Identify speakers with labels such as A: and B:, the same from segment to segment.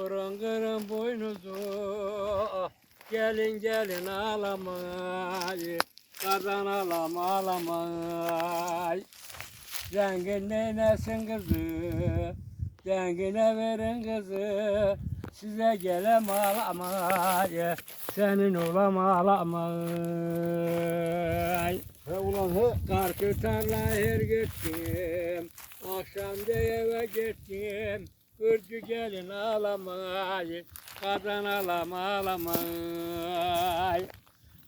A: Kırın kırın boynuzu. Gelin gelin ağlamayı Kardan ağlam ağlamay Zengin neylesin kızı? Zengine verin kızı. Size gelem ağlamayı Senin olam ağlamay
B: He ulan he.
A: Karşı tarlaya gittim, akşam da eve gittim. Gelin ağlamay, kadın ağlam ağlamay.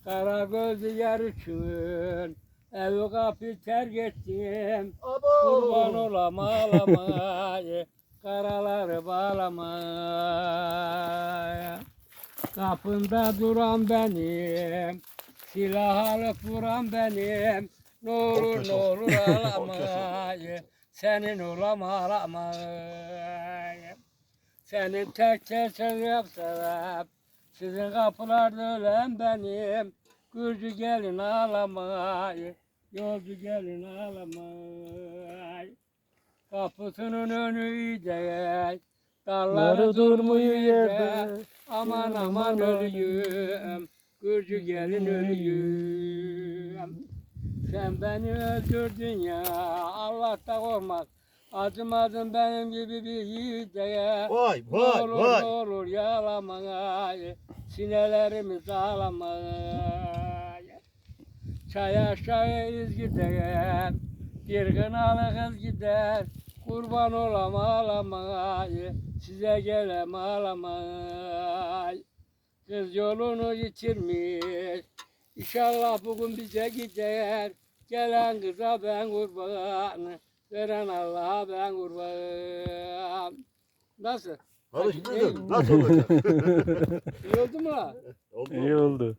A: Kara gözlü yer için, evi kapı terk ettim. Kurban olam ağlamay, karaları bağlamay. Kapında duran benim, silah alıp vuran benim. Ne olur ne olur ağlamayı, senin olam ağlamayı. Senin tek çeşit yapsam, sizin kapılarda ölen benim. Gürcü gelin ağlamayı, yolcu gelin ağlamayı. Kapısının önü iyice, dalları durmuyor yerde. Aman aman ölüyüm, Gürcü gelin ölüyüm. Sen beni öldürdün ya, Allah da Acımadın benim gibi bir yiğideye.
B: Vay vay
A: olur
B: vay.
A: olur yağlamaya, sinelerimiz ağlamaya. Çay aşağı iz gider, bir kınalı kız gider. Kurban olam ağlamaya, size gelem ağlamaya. Kız yolunu yitirmiş, İnşallah bugün bize gider. Gelen kıza ben kurban, veren Allah'a ben kurban. Nasıl?
B: Alıştırdın. Nasıl olacak?
A: İyi oldu mu?
B: Oldu.
C: İyi oldu.